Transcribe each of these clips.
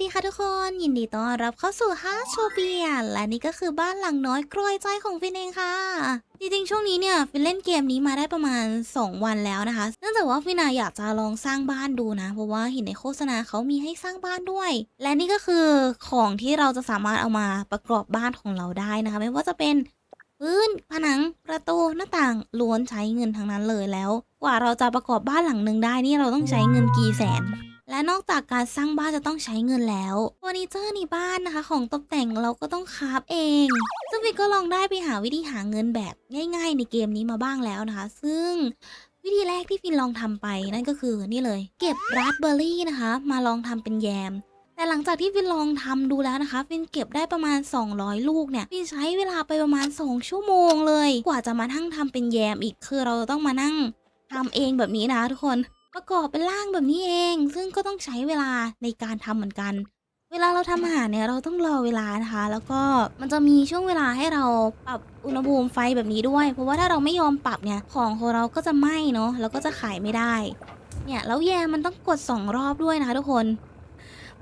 ดีค่ะทุกคนยินดีต้อนรับเข้าสู่ฮาโชเบียและนี่ก็คือบ้านหลังน้อยกรอยใจของฟินเองค่ะ จริงๆ ช่วงนี้เนี่ยฟินเล่นเกมนี้มาได้ประมาณ 2 วันแล้วนะคะ เนื่องจากว่าฟินาอยากจะลองสร้างบ้านดูนะ เพราะว่าเห็นในโฆษณาเขามีให้สร้างบ้านด้วย และนี่ก็คือของที่เราจะสามารถเอามาประกอบบ้านของเราได้นะคะ ไม่ว่าจะเป็นพื้นผนังประตูหน้าต่างล้วนใช้เงินทั้งนั้นเลยแล้ว กว่าเราจะประกอบบ้านหลังหนึ่งได้นี่เราต้องใช้เงินกี่แสน และนอกจากการสร้างบ้านจะต้องใช้เงินแล้วเฟอร์นิเจอร์ในบ้านนะคะ ของตกแต่งเราก็ต้องคราฟเอง ซึ่งฟินก็ลองได้ไปหาวิธีหาเงินแบบง่าย ๆ ในเกมนี้มาบ้างแล้วนะคะ ซึ่งวิธีแรกที่ฟินลองทำไปนั่นก็คือนี่เลย เก็บราสเบอร์รี่นะคะ มาลองทำเป็นแยม แต่หลังจากที่ฟินลองทำดูแล้วนะคะ ฟินเก็บได้ประมาณ 200 ลูกเนี่ยฟินใช้เวลาไปประมาณ 2 ชั่วโมงเลย กว่าจะมาทั้งทำเป็นแยมอีกคือเราต้องมานั่งทำเองแบบนี้นะทุกคน ประกอบเป็นร่างแบบนี้เอง ซึ่งก็ต้องใช้เวลาในการทำเหมือนกัน เวลาเราทำอาหารเนี่ยเราต้องรอเวลานะคะ แล้วก็มันจะมีช่วงเวลาให้เราปรับอุณหภูมิไฟแบบนี้ด้วย เพราะว่าถ้าเราไม่ยอมปรับเนี่ยของของเราก็จะไหม้เนาะแล้วก็จะขายไม่ได้ เนี่ยแล้วแยมมันต้องกด 2 รอบด้วยนะคะทุกคน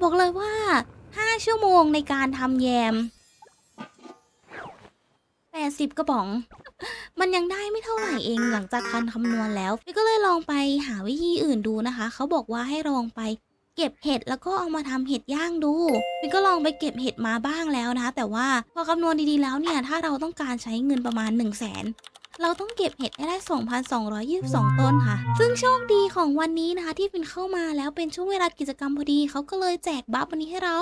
บอกเลยว่า 5 ชั่วโมงในการทำแยม80 กระป๋อง มันยังได้ไม่เท่าไหร่เองหลังจากการคำนวณแล้วพี่ก็เลยลองไปหาวิธีอื่นดูนะคะ เขาบอกว่าให้ลองไปเก็บเห็ดแล้วก็เอามาทำเห็ดย่างดูพี่ก็ลองไปเก็บเห็ดมาบ้างแล้วนะคะแต่ว่าพอคำนวณดีๆแล้วเนี่ย ถ้าเราต้องการใช้เงินประมาณ 1 0 0 0 0แสน เราต้องเก็บเห็ดให้ได้ 2,222 ต้นค่ะ ซึ่งโชคดีของวันนี้นะคะ ที่ฟินเข้ามาแล้วเป็นช่วงเวลากิจกรรมพอดีเขาก็เลยแจกบัฟวันนี้ให้เรา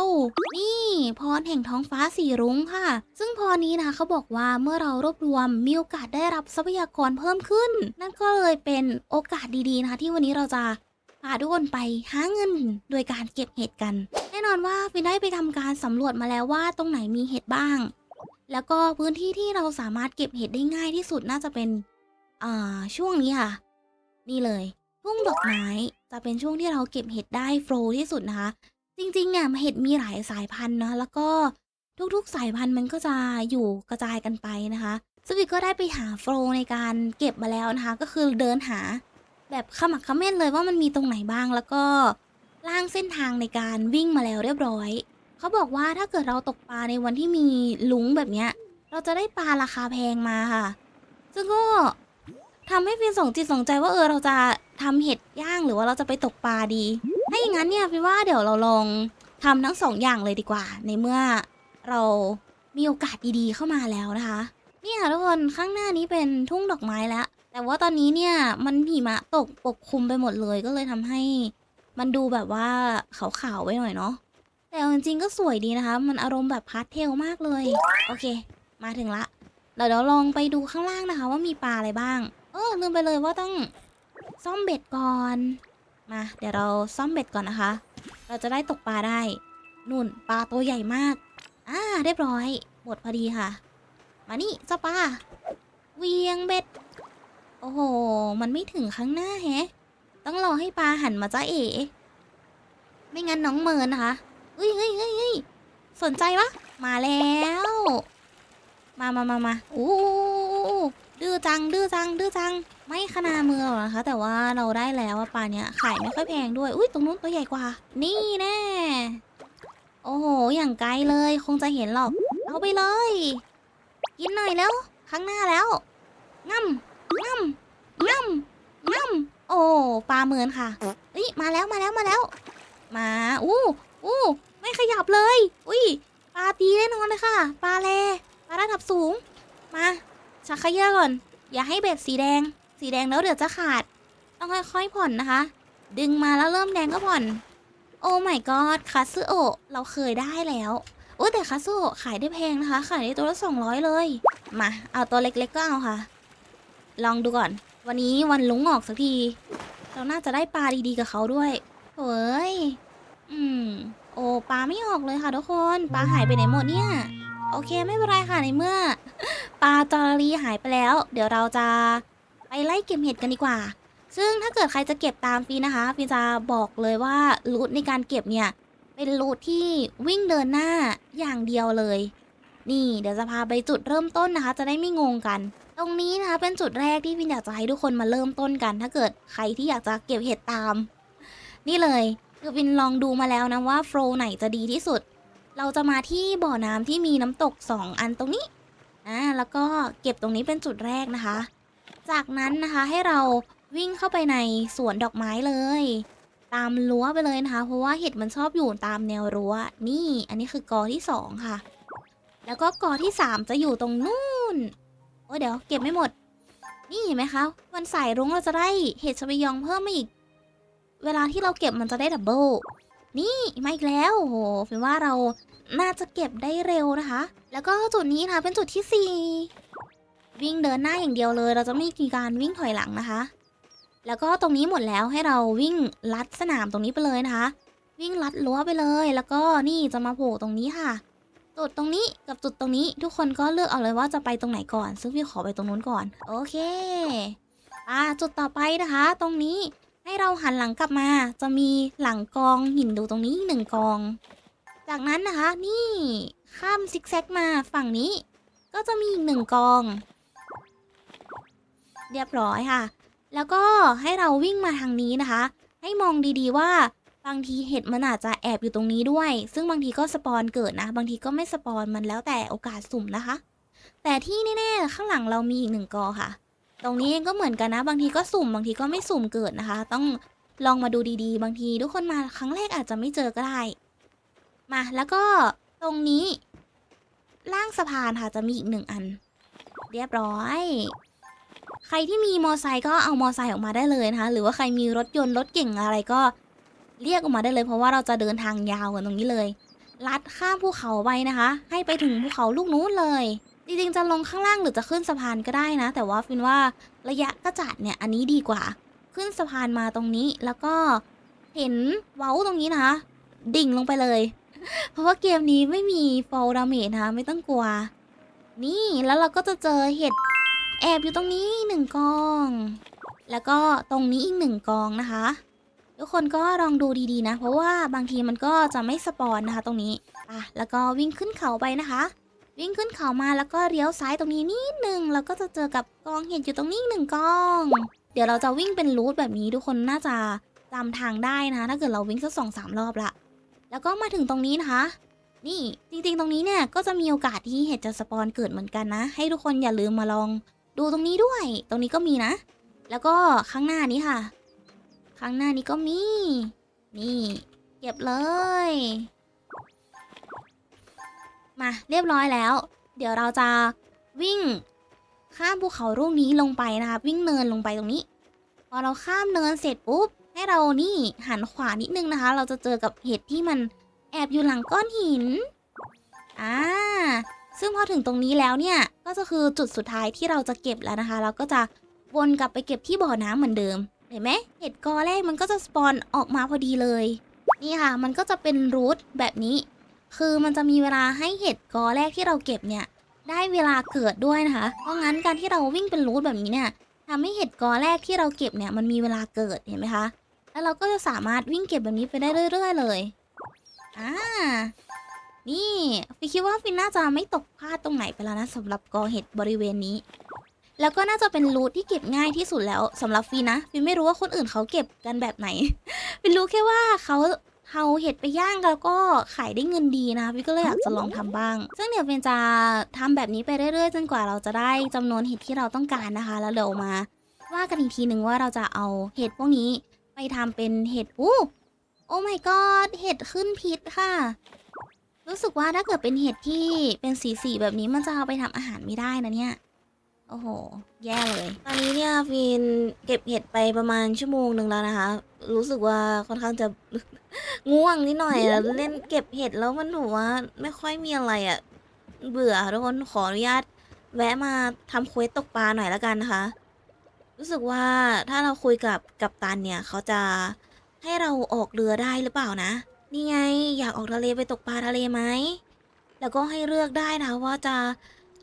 นี่พรแห่งท้องฟ้าสีรุ้งค่ะ ซึ่งพรนี้นะคะเขาบอกว่าเมื่อเรารวบรวมมีโอกาสได้รับทรัพยากรเพิ่มขึ้น นั่นก็เลยเป็นโอกาสดีๆนะคะ ที่วันนี้เราจะพาทุกคนไปหาเงินโดยการเก็บเห็ดกัน แน่นอนว่าฟินได้ไปทำการสำรวจมาแล้วว่าตรงไหนมีเห็ดบ้าง แล้วก็พื้นที่ที่เราสามารถเก็บเห็ดได้ง่ายที่สุดน่าจะเป็นอ่าช่วงนี้ค่ะ นี่เลยทุ่งดอกไม้จะเป็นช่วงที่เราเก็บเห็ดได้โฟล์ที่สุดนะคะ จริงๆเนี่ยเห็ดมีหลายสายพันธุ์นะแล้วก็ทุกๆสายพันธุ์มันก็จะอยู่กระจายกันไปนะคะซึ่งวิก็ได้ไปหาโฟล์ในการเก็บมาแล้วนะคะ ก็คือเดินหาแบบขมักเขม้นเลยว่ามันมีตรงไหนบ้างแล้วก็ล่างเส้นทางในการวิ่งมาแล้วเรียบร้อย เขาบอกว่าถ้าเกิดเราตกปลาในวันที่มีลุงแบบเนี้ย เราจะได้ปลาราคาแพงมาค่ะ ซึ่งก็ทำให้ฟินสองจิตสองใจว่าเออเราจะทำเห็ดย่างหรือว่าเราจะไปตกปลาดี ถ้าอย่างนั้นเนี่ยฟินว่าเดี๋ยวเราลองทำทั้งสองอย่างเลยดีกว่า ในเมื่อเรามีโอกาสดีๆเข้ามาแล้วนะคะเนี่ยทุกคนข้างหน้านี้เป็นทุ่งดอกไม้แล้ว แต่ว่าตอนนี้เนี่ยมันหิมะตกปกคลุมไปหมดเลยก็เลยทำให้ มันดูแบบว่าขาวๆไว้หน่อยเนาะ แต่จริงๆก็สวยดีนะคะ มันอารมณ์แบบพาสเทลมากเลย โอเค มาถึงละเดี๋ยวเราลองไปดูข้างล่างนะคะ ว่ามีปลาอะไรบ้าง เออลืมไปเลยว่าต้องซ่อมเบ็ดก่อน มา เดี๋ยวเราซ่อมเบ็ดก่อนนะคะ เราจะได้ตกปลาได้ นุ่นปลาตัวใหญ่มาก อ่าเรียบร้อยหมดพอดีค่ะ มานี่เจ้าปลาเวียงเบ็ด โอ้โห มันไม่ถึงข้างหน้าแฮะ ต้องรอให้ปลาหันมาจ้าเอ๋ ไม่งั้นน้องเมินนะคะ เฮ้ยเฮ้ยเฮ้ยเฮ้ยสนใจปะมาแล้ว มามามามาอู้ดื้อจัง ดื้อจัง ดื้อจัง ไม่ขนามือหรอกนะคะ แต่ว่าเราได้แล้วว่าปลาเนี้ยขายไม่ค่อยแพงด้วย อุ้ยตรงนู้นตัวใหญ่กว่า นี่แน่ โอ้โห อย่างไกลเลย คงจะเห็นหรอก เอาไปเลย กินหน่อยแล้วข้างหน้าแล้วง่ำง่ำง่ำง่ำโอ้ ปลาเหมือนค่ะเอ้ย มาแล้ว มาแล้ว มาแล้ว มา อู้ อู้ไม่ขยับเลย อุ้ยปลาตีแน่นอนเลยค่ะปลาแลปลาระดับสูง มาชักขยะก่อน อย่าให้เบ็ดสีแดง สีแดงแล้วเดี๋ยวจะขาด ต้องค่อยๆผ่อนนะคะ ดึงมาแล้วเริ่มแดงก็ผ่อน โอ้ my god คาซึโอเราเคยได้แล้วโอ้แต่คาซึโอขายได้แพงนะคะ ขายได้ตัวละสองร้อยเลย มาเอาตัวเล็กๆก็เอาค่ะ ลองดูก่อน วันนี้วันลุงออกสักที เราน่าจะได้ปลาดีๆกับเขาด้วยเฮ้ย อืม โอ้ปลาไม่ออกเลยค่ะทุกคนปลาหายไปไหนหมดเนี่ย โอเคไม่เป็นไรค่ะในเมื่อ ปลาจอรีหายไปแล้ว เดี๋ยวเราจะไปไล่เก็บเห็ดกันดีกว่า ซึ่งถ้าเกิดใครจะเก็บตามฟีนะคะฟีจะบอกเลยว่ารูทในการเก็บเนี่ย เป็นรูทที่วิ่งเดินหน้าอย่างเดียวเลย นี่เดี๋ยวจะพาไปจุดเริ่มต้นนะคะ จะได้ไม่งงกัน ตรงนี้นะคะเป็นจุดแรกที่ฟินอยากจะให้ทุกคนมาเริ่มต้นกัน ถ้าเกิดใครที่อยากจะเก็บเห็ดตาม นี่เลย คือวินลองดูมาแล้วนะว่าโฟล์ไหนจะดีที่สุด เราจะมาที่บ่อน้ำที่มีน้ำตก 2 อันตรงนี้อ่าแล้วก็เก็บตรงนี้เป็นจุดแรกนะคะ จากนั้นนะคะให้เราวิ่งเข้าไปในสวนดอกไม้เลย ตามรั้วไปเลยนะคะ เพราะว่าเห็ดมันชอบอยู่ตามแนวรั้ว นี่ อันนี้คือกอที่สองค่ะ แล้วก็กอที่สามจะอยู่ตรงนู่น โอ้เดี๋ยวเก็บไม่หมด นี่เห็นไหมคะวันสายรุ้งเราจะได้เห็ดชะบยองเพิ่มมาอีก เวลาที่เราเก็บมันจะได้ดับเบิลนี่มาอีกแล้วโอ้โหเป็นว่าเราน่าจะเก็บได้เร็วนะคะ แล้วก็จุดนี้นะคะเป็นจุดที่สี่วิ่งเดินหน้าอย่างเดียวเลย เราจะไม่มีการวิ่งถอยหลังนะคะ แล้วก็ตรงนี้หมดแล้วให้เราวิ่งลัดสนามตรงนี้ไปเลยนะคะ วิ่งลัดรั้วไปเลย แล้วก็นี่จะมาโผล่ตรงนี้ค่ะ จุดตรงนี้กับจุดตรงนี้ทุกคนก็เลือกเอาเลยว่าจะไปตรงไหนก่อน ซึ่งพี่ขอไปตรงนู้นก่อน โอเคอ่าจุดต่อไปนะคะ ตรงนี้ ให้เราหันหลังกลับมา จะมีหลังกองหินดูตรงนี้อีกหนึ่งกอง จากนั้นนะคะนี่ข้ามซิกแซกมาฝั่งนี้ ก็จะมีอีกหนึ่งกอง เรียบร้อยค่ะ แล้วก็ให้เราวิ่งมาทางนี้นะคะ ให้มองดีๆว่าบางทีเห็ดมันอาจจะแอบอยู่ตรงนี้ด้วย ซึ่งบางทีก็สปอนเกิดนะ บางทีก็ไม่สปอนมันแล้วแต่โอกาสสุ่มนะคะ แต่ที่แน่ๆข้างหลังเรามีอีกหนึ่งกอค่ะ ตรงนี้เองก็เหมือนกันนะ บางทีก็สุ่มบางทีก็ไม่สุ่มเกิดนะคะ ต้องลองมาดูดีๆ บางทีทุกคนมาครั้งแรกอาจจะไม่เจอก็ได้ มาแล้วก็ตรงนี้ ล่างสะพานค่ะจะมีอีกหนึ่งอัน เรียบร้อย ใครที่มีมอไซค์ก็เอามอไซค์ออกมาได้เลยนะคะ หรือว่าใครมีรถยนต์รถเก่งอะไรก็เรียกออกมาได้เลย เพราะว่าเราจะเดินทางยาวกันตรงนี้เลย ลัดข้ามภูเขาไปนะคะ ให้ไปถึงภูเขาลูกนู้นเลย จริงๆจะลงข้างล่างหรือจะขึ้นสะพานก็ได้นะ แต่ว่าฟินว่าระยะกระจัดเนี่ยอันนี้ดีกว่า ขึ้นสะพานมาตรงนี้แล้วก็เห็นเว้าตรงนี้นะคะ ดิ่งลงไปเลย เพราะว่าเกมนี้ไม่มี fall damage นะคะไม่ต้องกลัว นี่แล้วเราก็จะเจอเห็ดแอบอยู่ตรงนี้หนึ่งกอง แล้วก็ตรงนี้อีกหนึ่งกองนะคะ ทุกคนก็ลองดูดีๆนะ เพราะว่าบางทีมันก็จะไม่สปอนนะคะ ตรงนี้อะแล้วก็วิ่งขึ้นเขาไปนะคะ วิ่งขึ้นเขามาแล้วก็เลี้ยวซ้ายตรงนี้นิดนึงเราก็จะเจอกับกองเห็ดอยู่ตรงนี้หนึ่งกอง เดี๋ยวเราจะวิ่งเป็นรูทแบบนี้ทุกคนน่าจะจำทางได้นะ ถ้าเกิดเราวิ่งสักสองสามรอบละแล้วก็มาถึงตรงนี้นะคะ นี่จริงๆ ตรงนี้เนี่ยก็จะมีโอกาสที่เห็ดจะสปอนเกิดเหมือนกันนะ ให้ทุกคนอย่าลืมมาลองดูตรงนี้ด้วย ตรงนี้ก็มีนะ แล้วก็ข้างหน้านี้ค่ะ ข้างหน้านี้ก็มี นี่ เก็บเลย มาเรียบร้อยแล้ว เดี๋ยวเราจะวิ่งข้ามภูเขาลูกนี้ลงไปนะคะวิ่งเนินลงไปตรงนี้ พอเราข้ามเนินเสร็จปุ๊บให้เรานี่หันขวานิดนึงนะคะ เราจะเจอกับเห็ดที่มันแอบอยู่หลังก้อนหินอ่าซึ่งพอถึงตรงนี้แล้วเนี่ยก็จะคือจุดสุดท้ายที่เราจะเก็บแล้วนะคะ เราก็จะวนกลับไปเก็บที่บ่อน้ำเหมือนเดิม เห็นไหมเห็ดกอแรกมันก็จะสปอนออกมาพอดีเลย นี่ค่ะ มันก็จะเป็นรูทแบบนี้ คือมันจะมีเวลาให้เห็ดกอแรกที่เราเก็บเนี่ย ได้เวลาเกิดด้วยนะคะ เพราะงั้นการที่เราวิ่งเป็นรูทแบบนี้เนี่ยทำให้เห็ดกอแรกที่เราเก็บเนี่ยมันมีเวลาเกิดเห็นไหมคะ แล้วเราก็จะสามารถวิ่งเก็บแบบนี้ไปได้เรื่อย ๆ เลย อ่า นี่ฟิคิดว่าฟินน่าจะไม่ตกพลาดตรงไหนไปแล้วนะสำหรับกอเห็ดบริเวณนี้ แล้วก็น่าจะเป็นรูทที่เก็บง่ายที่สุดแล้วสำหรับฟินนะฟินไม่รู้ว่าคนอื่นเขาเก็บกันแบบไหนฟินรู้แค่ว่าเขา เอาเห็ดไปย่างแล้วก็ขายได้เงินดีนะฟินก็เลยอยากจะลองทำบ้าง ซึ่งเดี๋ยวฟินจะทำแบบนี้ไปเรื่อยๆ จนกว่าเราจะได้จำนวนเห็ดที่เราต้องการนะคะ แล้วเดี๋ยวมา ว่ากันอีกทีหนึ่งว่าเราจะเอาเห็ดพวกนี้ไปทำเป็นเห็ดอู้โอ้ my god เห็ดขึ้นพิษค่ะ รู้สึกว่าถ้าเกิดเป็นเห็ดที่เป็นสีสีๆแบบนี้มันจะเอาไปทำอาหารไม่ได้นะเนี่ย โอ้โห แย่เลย ตอนนี้เนี่ยฟินเก็บเห็ดไปประมาณชั่วโมงหนึ่งแล้วนะคะ รู้สึกว่าค่อนข้างจะ ง่วงนิดหน่อยแล้วเล่นเก็บเห็ดแล้วมันถือว่า ไม่ค่อยมีอะไรอะ่ะ เบื่อทุกคนขออนุญาต แวะมาทำเควสตกปลาหน่อยแล้วกันนะคะ รู้สึกว่าถ้าเราคุยกับกัปตันเนี่ยเขาจะให้เราออกเรือได้หรือเปล่านะ นี่ไงอยากออกทะเลไปตกปลาทะเลไหม แล้วก็ให้เลือกได้นะว่าจะ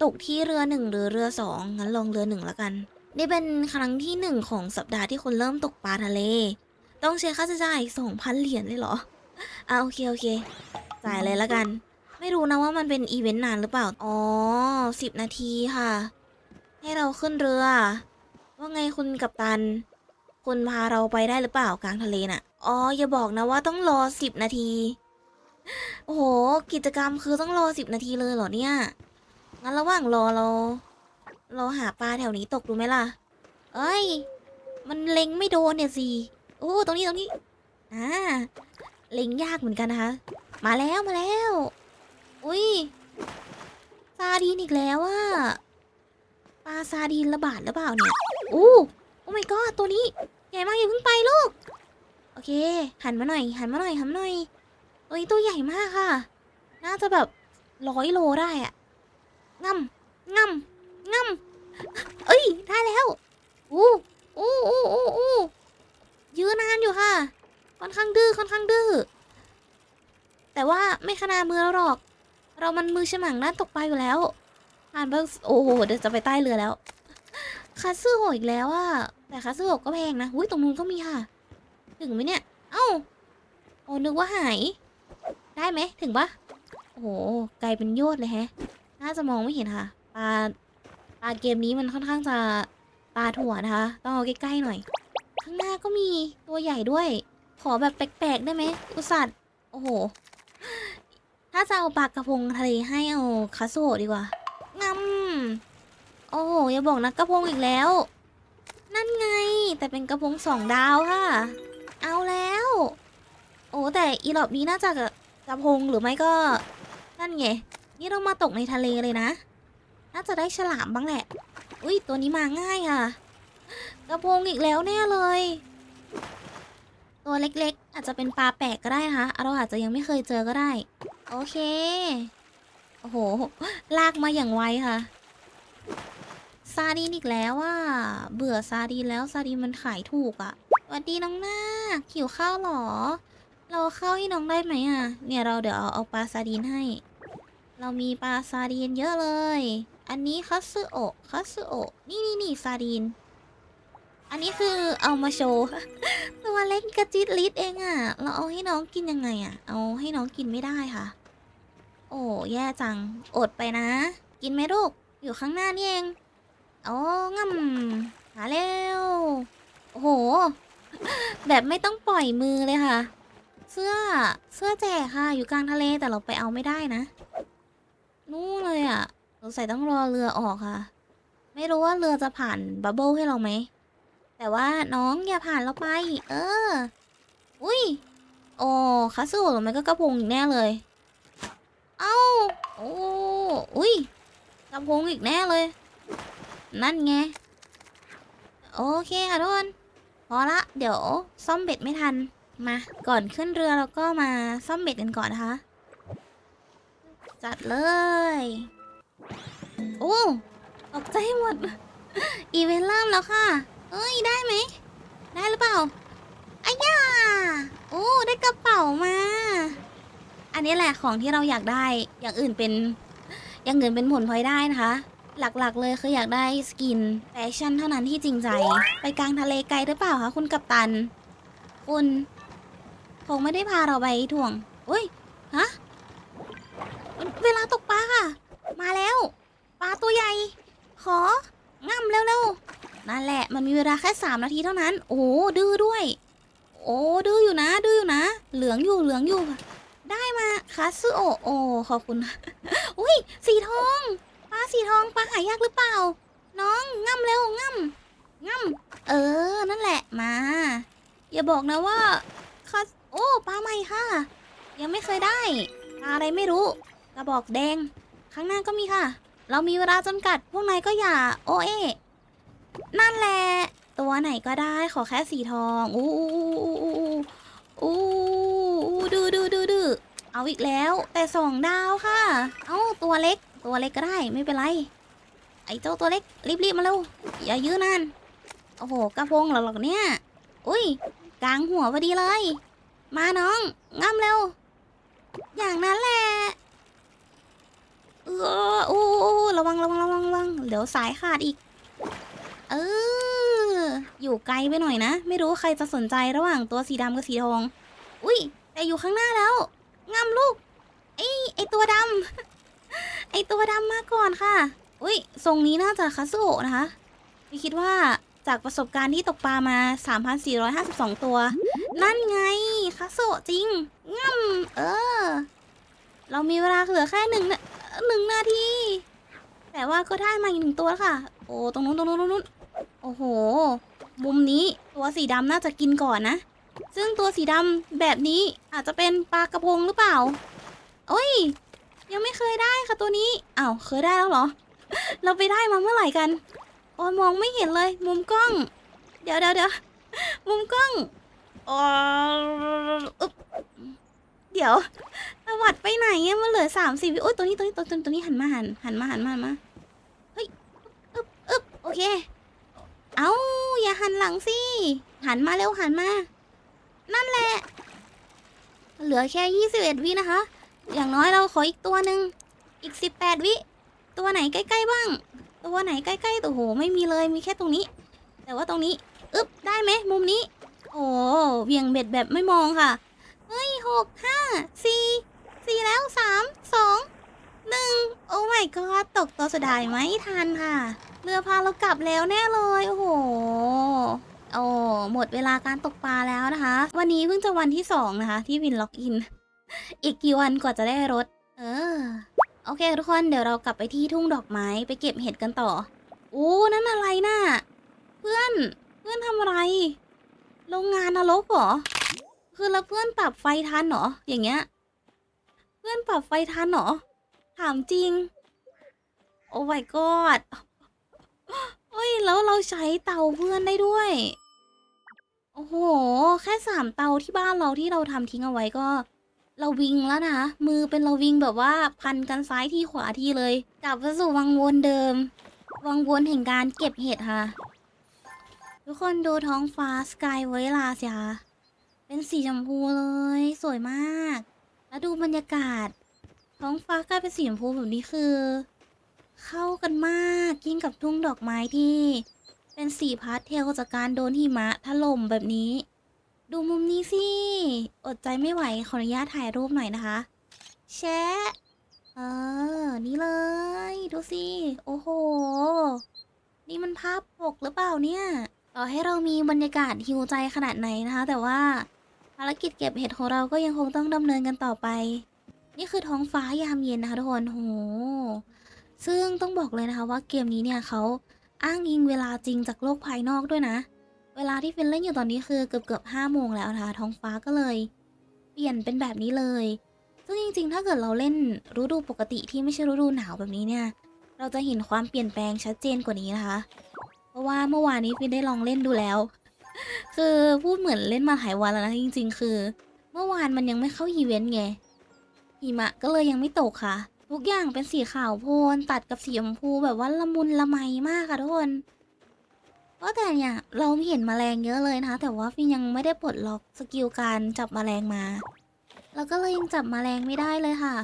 ตกที่เรือหนึ่งหรือเรือสองงั้นลองเรือหนึ่งแล้วกัน นี่เป็นครั้งที่หนึ่งของสัปดาห์ที่คนเริ่มตกปลาทะเล ต้องเสียค่าใช้จ่ายสองพันเหรียญเลยเหรออ่าโอเคโอเค จ่ายเลยแล้วกัน ไม่รู้นะว่ามันเป็นอีเวนต์นานหรือเปล่า อ๋อสิบนาทีค่ะ ให้เราขึ้นเรือ ว่าไงคุณกัปตัน คุณพาเราไปได้หรือเปล่ากลางทะเลน่ะ อ๋ออย่าบอกนะว่าต้องรอสิบนาที โอ้โห กิจกรรมคือต้องรอสิบนาทีเลยเหรอเนี่ย งั้นระหว่างรอเราเราหาปลาแถวนี้ตกดูไหมล่ะ เอ้ย มันเล็งไม่โดนเนี่ยสิโอ้ตรงนี้ตรงนี้ อ่า เล็งยากเหมือนกันนะคะ มาแล้วมาแล้ว อุ้ย ซาดีนอีกแล้วอะปลาซาดีนระบาดหรือเปล่าเนี่ยอู้โอ้ my god ตัวนี้ ใหญ่มากอย่าเพิ่งไปลูก โอเค หันมาหน่อย หันมาหน่อยหันมาหน่อย ตัวนี้ตัวใหญ่มากค่ะ น่าจะแบบร้อยโลได้อะ ง่ำง่ำง่ำเอ้ย ได้แล้วอู้อู้อู้อู้อู้ยื้อนานอยู่ค่ะ ค่อนข้างดื้อค่อนข้างดื้อแต่ว่าไม่ขนาดมือเราหรอก เรามันมือฉมังด้านตกปลาอยู่แล้วผ่านไปโอ้โหเดี๋ยวจะไปใต้เรือแล้วคาซึโฮอีกแล้วอะแต่คาซึโฮก็แพงนะอุ้ยตรงนู้นก็มีค่ะ ถึงไหมเนี่ย เอ้าโอ้นึกว่าหาย ได้ไหมถึงปะโอ้โหไกลเป็นโยดเลยแฮะ น่าจะมองไม่เห็นค่ะ ปลา ปลาเกมนี้มันค่อนข้างจะปลาถั่วนะคะ ต้องเอาใกล้ๆหน่อย ข้างหน้าก็มีตัวใหญ่ด้วย ขอแบบแปลกๆได้ไหม อุส่าห์โอ้โห ถ้าจะเอาปลากระพงทะเลให้เอาคาโซดีกว่างำโอ้โห อย่าบอกนะกระพงอีกแล้ว นั่นไง แต่เป็นกระพงสองดาวค่ะ เอาแล้ว โอ้แต่อีหลอบนี้น่าจะกระพงหรือไม่ก็ นั่นไง นี่เรามาตกในทะเลเลยนะ น่าจะได้ฉลามบ้างแหละ อุ้ยตัวนี้มาง่ายค่ะ กระพงอีกแล้วแน่เลย ตัวเล็กๆ อาจจะเป็นปลาแปลกก็ได้นะคะเราอาจจะยังไม่เคยเจอก็ได้ โอเค โอ้โห ลากมาอย่างไวค่ะ ซาดีนอีกแล้วอะเบื่อซาดีนแล้วซาดีนมันขายถูกอะสวัสดีน้องนาคหิวข้าวเหรอ เราเอาข้าวให้น้องได้ไหมอะ เนี่ยเราเดี๋ยวเอาเอาปลาซาดีนให้ เรามีปลาซาดีนเยอะเลย อันนี้คัตสึโอะคัตสึโอะนี่นี่นี่ซาดีน อันนี้คือเอามาโชว์ ตัวเล็กกระจิตลิดเองอะ่ะ เราเอาให้น้องกินยังไงอะ่ะ เอาให้น้องกินไม่ได้ค่ะ โอ้แย่จัง อดไปนะ กินไหมลูก อยู่ข้างหน้านี่เองโอ้ง่ำมาเร็ว โอ้โห แบบไม่ต้องปล่อยมือเลยค่ะ เสื้อ เสื้อแจกค่ะ อยู่กลางทะเลแต่เราไปเอาไม่ได้นะ นู่นเลยอะ่ะสงสัยต้องรอเรือออกค่ะ ไม่รู้ว่าเรือจะผ่านบับเบิลให้เราไหม แต่ว่าน้องอย่าผ่านเราไป เออ อุ้ยโอ้คาสูหรือไม่ก็กระพงอีกแน่เลย เอ้า โอ้อุ้ยกระพงอีกแน่เลย นั่นไง โอเคค่ะทุกคนพอละ เดี๋ยวซ่อมเบ็ดไม่ทัน มา ก่อนขึ้นเรือเราก็มาซ่อมเบ็ดกันก่อนนะคะ จัดเลย โอ้ตกใจหมด อีเวนต์เริ่มแล้วค่ะ เอ้ย ได้ไหม ได้หรือเปล่าอ้ยาโอ้ ได้กระเป๋ามา อันนี้แหละของที่เราอยากได้ อย่างอื่นเป็น อย่างอื่นเป็นผลพลอยได้นะคะ หลักๆเลยคืออยากได้สกินแฟชั่นเท่านั้นที่จริงใจ ไปกลางทะเลไกลหรือเปล่าคะคุณกัปตัน คุณ คงไม่ได้พาเราไปถ่วง อุ้ย ฮะ เวลาตกปลาค่ะ มาแล้ว ปลาตัวใหญ่ ของ่ำเร็วๆ นั่นแหละ มันมีเวลาแค่สามนาทีเท่านั้น โอ้ดื้อด้วย โอ้ดื้ออยู่นะ ดื้ออยู่นะ เหลืองอยู่ เหลืองอยู่ ได้มาคาซึโอโอ้ขอบคุณ อุ้ย สีทอง ปลาสีทอง ปลาหายากหรือเปล่า น้องง่ำเร็วง่ำง่ำเออ นั่นแหละ มา อย่าบอกนะว่าคาโอ้ ปลาใหม่ค่ะ ยังไม่เคยได้ ปลาอะไรไม่รู้ กระบอกแดง ข้างหน้าก็มีค่ะ เรามีเวลาจำกัด พวกนายก็อย่า โอเอนั่นแหละ ตัวไหนก็ได้ขอแค่สีทอง อู้อู้อู้อู้อู้อู้ดูดูดูดูเอาอีกแล้ว แต่สองดาวค่ะ เอาตัวเล็ก ตัวเล็กก็ได้ไม่เป็นไร ไอ้เจ้าตัวเล็กรีบๆมาเร็ว อย่ายื้อนาน โอ้โห กระพงหรอหรอกเนี่ย อุ้ยกลางหัวพอดีเลย มาน้องง่ำเร็ว อย่างนั้นแหละ เอออู้อู้ระวังระวังระวังระวังเดี๋ยวสายขาดอีก เออ อยู่ไกลไปหน่อยนะ ไม่รู้ใครจะสนใจระหว่างตัวสีดำกับสีทอง อุ้ย แต่อยู่ข้างหน้าแล้วงามลูก ไอไอตัวดำ ไอตัวดำมาก่อนค่ะ อุ้ย ทรงนี้น่าจะคาสุโอะนะคะพี่คิดว่าจากประสบการณ์ที่ตกปลามา 3,452 ตัว นั่นไงคาโซะจริงง่ำเออ เรามีเวลาเหลือแค่หนึ่งนา หนึ่งนาที แต่ว่าก็ได้มาอีกหนึ่งตัวแล้วค่ะ โอ้ตรงนู้นตรงนู้นตรงนู้นโอ้โห มุมนี้ตัวสีดำน่าจะกินก่อนนะ ซึ่งตัวสีดำแบบนี้อาจจะเป็นปลากระพงหรือเปล่า โอ้ย ยังไม่เคยได้ค่ะตัวนี้อ้าวเคยได้แล้วเหรอ เราไปได้มาเมื่อไหร่กันโอ้ยมองไม่เห็นเลย มุมกล้อง เดี๋ยวเดี๋ยวเดี๋ยวมุมกล้องอ๋อ เดี๋ยวตวัดไปไหนอะมันเหลือสามสี่วิโอ้ยตัวนี้ตัวนี้ตัวตัวตัวนี้หันมาหันหันมาหันมาหันมาเฮ้ยอึบอึบโอเค เอาอย่าหันหลังสิหันมาเร็วหันมา นั่นแหละ เหลือแค่ยี่สิบเอ็ดวินะคะ อย่างน้อยเราขออีกตัวหนึ่งอีกสิบแปดวิตัวไหนใกล้ๆบ้าง ตัวไหนใกล้ๆตัวโหไม่มีเลยมีแค่ตรงนี้ แต่ว่าตรงนี้อึบได้ไหมมุมนี้ โอ้เวียงเบ็ดแบบไม่มองค่ะ เฮ้ยหกห้าสี่สี่แล้วสามสองหนึ่งโอ้ my god ตกตัวสุดท้ายไม่ทันค่ะ เรือพาเรากลับแล้วแน่เลย โอ้โหโอ้หมดเวลาการตกปลาแล้วนะคะ วันนี้เพิ่งจะวันที่สองนะคะ ที่วินล็อกอิน อีกกี่วันกว่าจะได้รถ เออ โอเคทุกคนเดี๋ยวเรากลับไปที่ทุ่งดอกไม้ไปเก็บเห็ดกันต่อโอ้นั่นอะไรน่ะ เพื่อน เพื่อนทำอะไร โรงงานนรกเหรอ คือแล้วเพื่อนปรับไฟทันเหรอ อย่างเงี้ย เพื่อนปรับไฟทันเหรอ ถามจริง โอ้ my god เฮ้ย แล้วเราใช้เตาเพื่อนได้ด้วย โอ้โห แค่สามเตาที่บ้านเราที่เราทำทิ้งเอาไว้ก็เราวิงแล้วนะคะมือเป็นเราวิงแบบว่าพันกันซ้ายที่ขวาที่เลย กลับมาสู่วังวนเดิม วังวนแห่งการเก็บเห็ดค่ะ ทุกคนดูท้องฟ้าสกายเวลาสิคะ เป็นสีชมพูเลย สวยมาก แล้วดูบรรยากาศ ท้องฟ้ากลายเป็นสีชมพูแบบนี้คือ เข้ากันมากยิ่งกับทุ่งดอกไม้ที่ เป็นสีพาสเทลจากการโดนหิมะถล่มแบบนี้ ดูมุมนี้สิ อดใจไม่ไหวขออนุญาตถ่ายรูปหน่อยนะคะแชะเออ นี่เลย ดูสิ โอ้โห นี่มันภาพปกหรือเปล่าเนี่ย ต่อให้เรามีบรรยากาศฮิวใจขนาดไหนนะคะ แต่ว่า ภารกิจเก็บเห็ดของเราก็ยังคงต้องดำเนินกันต่อไป นี่คือท้องฟ้ายามเย็นนะคะทุกคนโห ซึ่งต้องบอกเลยนะคะว่าเกมนี้เนี่ยเขาอ้างอิงเวลาจริงจากโลกภายนอกด้วยนะ เวลาที่ฟินเล่นอยู่ตอนนี้คือเกือบเกือบห้าโมงแล้วนะคะท้องฟ้าก็เลย เปลี่ยนเป็นแบบนี้เลย ซึ่งจริงๆ ถ้าเกิดเราเล่นฤดูปกติที่ไม่ใช่ฤดูหนาวแบบนี้เนี่ย เราจะเห็นความเปลี่ยนแปลงชัดเจนกว่านี้นะคะ เพราะว่าเมื่อวานนี้ฟินได้ลองเล่นดูแล้ว คือพูดเหมือนเล่นมาหลายวันแล้วนะจริง ๆ คือ เมื่อวานมันยังไม่เข้าอีเวนต์ไงหิมะก็เลยยังไม่ตกค่ะ ทุกอย่างเป็นสีขาวโพลนตัดกับสีชมพูแบบว่าละมุนละไมมากค่ะทุกคนก็แต่เนี่ยเราเห็นแมลงเยอะเลยนะคะแต่ว่าฟินยังไม่ได้ปลดล็อกสกิลการจับแมลงมาแล้วก็เลยยังจับแมลงไม่ได้เลยค่ะ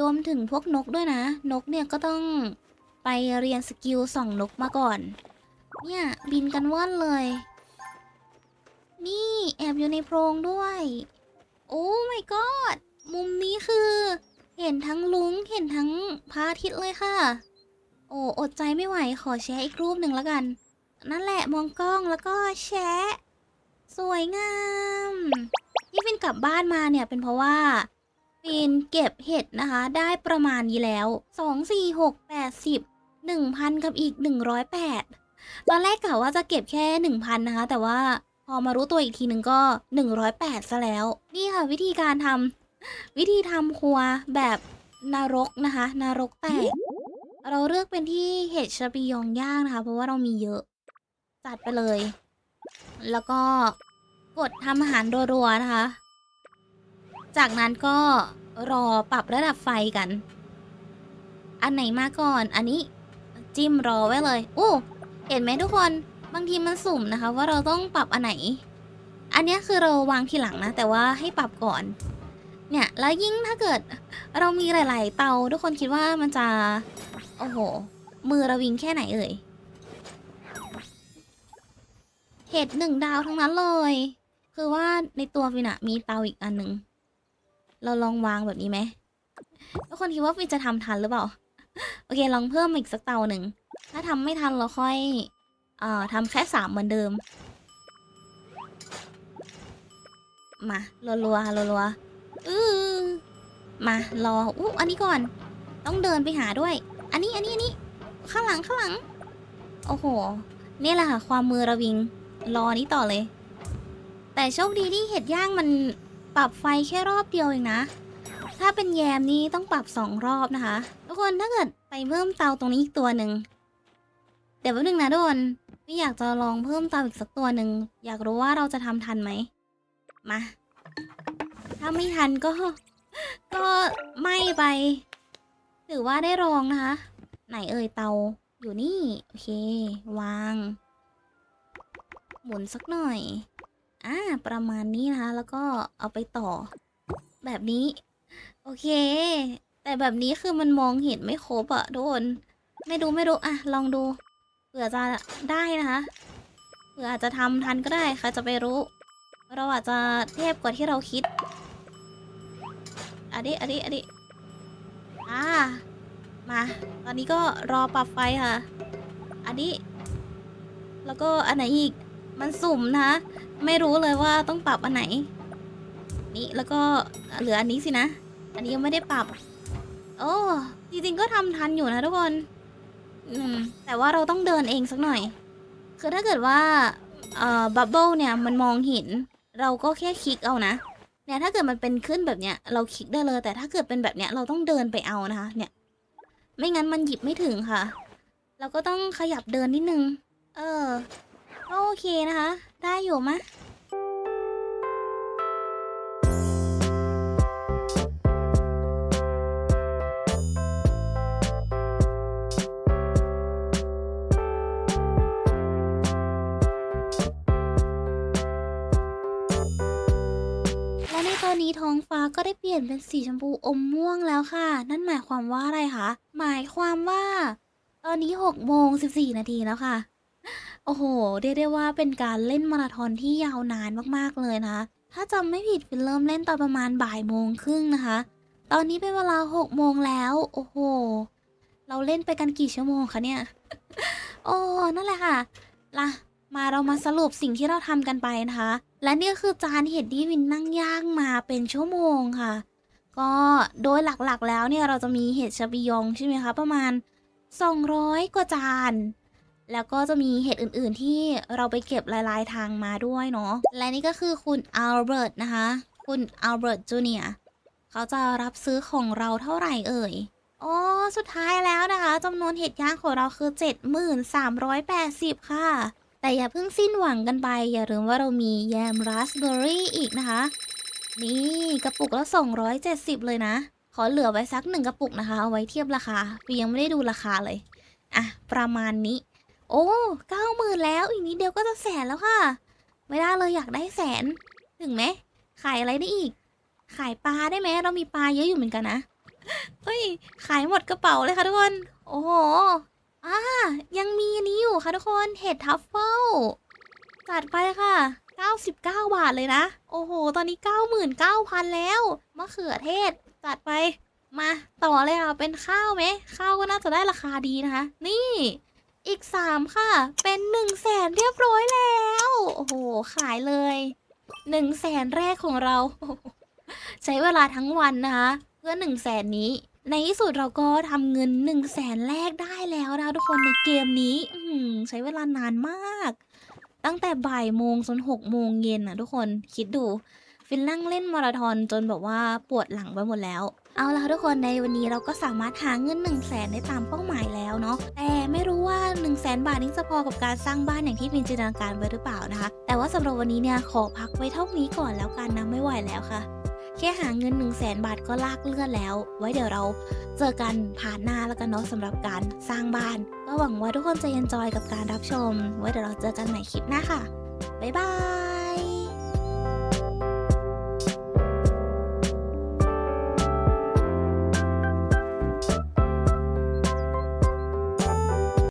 รวมถึงพวกนกด้วยนะ นกเนี่ยก็ต้องไปเรียนสกิลส่องนกมาก่อน เนี่ยบินกันว่อนเลย นี่แอบอยู่ในโพรงด้วย โอ้ my god มุมนี้คือ เห็นทั้งลุงเห็นทั้งพระอาทิตย์เลยค่ะ โอ้อดใจไม่ไหวขอแชร์อีกรูปหนึ่งแล้วกัน นั่นแหละมองกล้องแล้วก็แชะสวยงามที่ฟินกลับบ้านมาเนี่ยเป็นเพราะว่าฟินเก็บเห็ดนะคะ ได้ประมาณนี้แล้ว2 4 6 8 10 1,000กับอีก108ตอนแรกกะว่าจะเก็บแค่1,000นะคะ แต่ว่า พอมารู้ตัวอีกทีหนึ่งก็ 108ซะแล้ว นี่ค่ะวิธีการทำวิธีทำครัวแบบนรกนะคะนรกแตก เราเลือกเป็นที่เห็ดชะปียองย่างนะคะ เพราะว่าเรามีเยอะ จัดไปเลย แล้วก็กดทำอาหารรัวๆนะคะ จากนั้นก็รอปรับระดับไฟกัน อันไหนมาก่อน อันนี้จิ้มรอไว้เลย โอ้ เห็นไหมทุกคน บางทีมันสุ่มนะคะว่าเราต้องปรับอันไหน อันนี้คือเราวางทีหลังนะ แต่ว่าให้ปรับก่อน เนี่ย แล้วยิ่งถ้าเกิดเรามีหลาย ๆ เตา ทุกคนคิดว่ามันจะ โอ้โห มือระวิงแค่ไหนเอ่ย เห็ดหนึ่งดาวทั้งนั้นเลย คือว่าในตัวฟินะมีเตาอีกอันหนึ่ง เราลองวางแบบนี้ไหมทุกคนคิดว่าฟินจะทำทันหรือเปล่า โอเค ลองเพิ่มอีกสักเตาหนึ่ง ถ้าทำไม่ทันเราค่อย เอ่อทำแค่สามเหมือนเดิม มารัวๆรัวๆอือมารออู้อันนี้ก่อน ต้องเดินไปหาด้วย อันนี้อันนี้อันนี้ข้างหลังข้างหลัง โอ้โหนี่แหละค่ะความมือระวิง รอนี้ต่อเลย แต่โชคดีที่เห็ดย่างมันปรับไฟแค่รอบเดียวเองนะ ถ้าเป็นแยมนี้ต้องปรับสองรอบนะคะ ทุกคนถ้าเกิดไปเพิ่มเตาตรงนี้อีกตัวหนึ่ง เดี๋ยวแป๊บนึงนะทุกคน พี่อยากจะลองเพิ่มเตาอีกสักตัวหนึ่งอยากรู้ว่าเราจะทำทันไหมมา ถ้าไม่ทันก็ ก็ไม่ไปถือว่าได้ลองนะคะ ไหนเอ่ยเตาอยู่นี่ โอเค วาง หมุนสักหน่อยอ่าประมาณนี้นะคะ แล้วก็เอาไปต่อ แบบนี้ โอเค แต่แบบนี้คือมันมองเห็นไม่ครบอะโดนไม่ดูไม่รู้อะลองดู ผื่อจะได้นะคะเผื่ออาจจะทำทันก็ได้ใครจะไปรู้ เราอาจจะเทพกว่าที่เราคิดอันนี้อันนี้อันนี้อ่ามา ตอนนี้ก็รอปรับไฟค่ะ อันนี้ แล้วก็อันไหนอีก มันสุ่มนะ ไม่รู้เลยว่าต้องปรับอันไหน นี่แล้วก็เหลืออันนี้สินะ อันนี้ยังไม่ได้ปรับ โอ้ จริงๆก็ทำทันอยู่นะทุกคน อืมแต่ว่าเราต้องเดินเองสักหน่อย คือถ้าเกิดว่าเอ่อบับเบิลเนี่ยมันมองเห็น เราก็แค่คลิกเอานะ เนี่ยถ้าเกิดมันเป็นขึ้นแบบเนี้ยเราคลิกได้เลย แต่ถ้าเกิดเป็นแบบเนี้ยเราต้องเดินไปเอานะคะ เนี่ย ไม่งั้นมันหยิบไม่ถึงค่ะ เราก็ต้องขยับเดินนิดนึง เออก็โอเคนะคะ ได้อยู่มะ นี้ท้องฟ้าก็ได้เปลี่ยนเป็นสีชมพูอมม่วงแล้วค่ะ นั่นหมายความว่าอะไรคะ หมายความว่า ตอนนี้6โมง14 นาทีแล้วค่ะ โอ้โห เรียกได้ว่าเป็นการเล่นมาราธอนที่ยาวนานมากๆเลยนะคะ ถ้าจำไม่ผิดฟินเริ่มเล่นตอนประมาณบ่ายโมงครึ่งนะคะ ตอนนี้เป็นเวลา6โมงแล้ว โอ้โห เราเล่นไปกันกี่ชั่วโมงคะเนี่ย โอ้ นั่นแหละค่ะล่ะ มาเรามาสรุปสิ่งที่เราทำกันไปนะคะ และนี่ก็คือจานเห็ดที่วินนั่งย่างมาเป็นชั่วโมงค่ะ ก็โดยหลักๆแล้วเนี่ยเราจะมีเห็ดชาบิยองใช่ไหมคะประมาณ 200 กว่าจาน แล้วก็จะมีเห็ดอื่นๆที่เราไปเก็บลายๆทางมาด้วยเนาะ และนี่ก็คือคุณอัลเบิร์ตนะคะ คุณอัลเบิร์ตจูเนียเขาจะรับซื้อของเราเท่าไหร่เอ่ยอ๋อสุดท้ายแล้วนะคะจำนวนเห็ดย่างของเราคือ 7380 ค่ะ แต่อย่าเพิ่งสิ้นหวังกันไป อย่าลืมว่าเรามีแยมราสเบอร์รี่อีกนะคะ นี่กระปุกละ270 เลยนะ ขอเหลือไว้สักหนึ่งกระปุกนะคะ เอาไว้เทียบราคาปียังไม่ได้ดูราคาเลย อะ ประมาณนี้ โอ้เก้าหมื่นแล้ว อีกนิดเดียวก็จะแสนแล้วค่ะ ไม่ได้เลยอยากได้แสน ถึงไหม ขายอะไรได้อีก ขายปลาได้ไหมเรามีปลาเยอะอยู่เหมือนกันนะ เฮ้ย ขายหมดกระเป๋าเลยค่ะทุกคน โอ้โห อ่ายังมีอันนี้อยู่ค่ะทุกคนเห็ดทัฟเฟิลจัดไปค่ะ 99 บาทเลยนะ โอ้โห ตอนนี้ 99,000 แล้ว มะเขือเทศ จัดไป มาต่อเลยค่ะ เป็นข้าวไหม ข้าวก็น่าจะได้ราคาดีนะคะ นี่ อีก 3 ค่ะ เป็น1 0 0 0 0แสนเรียบร้อยแล้ว โอ้โห ขายเลย1 0 0 0 0แสนแรกของเรา ใช้เวลาทั้งวันนะคะ เพื่อ1 0 0 0 0แสนนี้ ในที่สุดเราก็ทำเงิน1 0 0 0 0แสนแรกได้แล้วนะทุกคนในเกมนี้อืใช้เวลานานมาก ตั้งแต่บ่ายโมงจนหกโมงเย็นนะทุกคนคิดดู ฟินนั่งเล่นมาราธอนจนแบบว่าปวดหลังไปหมดแล้วเอาละทุกคนในวันนี้เราก็สามารถหาเงิน1นึ่งแสนได้ตามเป้าหมายแล้วเนาะแต่ไม่รู้ว่า1นึ่งแสนบาทนี้จะพอกับการสร้างบ้านอย่างที่ฟินจินตนาการไว้หรือเปล่านะคะ แต่ว่าสำหรับวันนี้เนี่ยขอพักไว้เท่านี้ก่อนแล้วกันนะไม่ไหวแล้วค่ะ แค่หาเงิน1นึ่งแสนบาทก็ลากเลือดแล้ว ไว้เดี๋ยวเราเจอกันผ่านหน้าแล้วกันเนาะสำหรับการสร้างบ้าน ก็หวังว่าทุกคนจะเอนจอยกับการรับชม ไว้เดี๋ยวเราเจอกันใหม่คลิปหน้าค่ะ บ๊ายบาย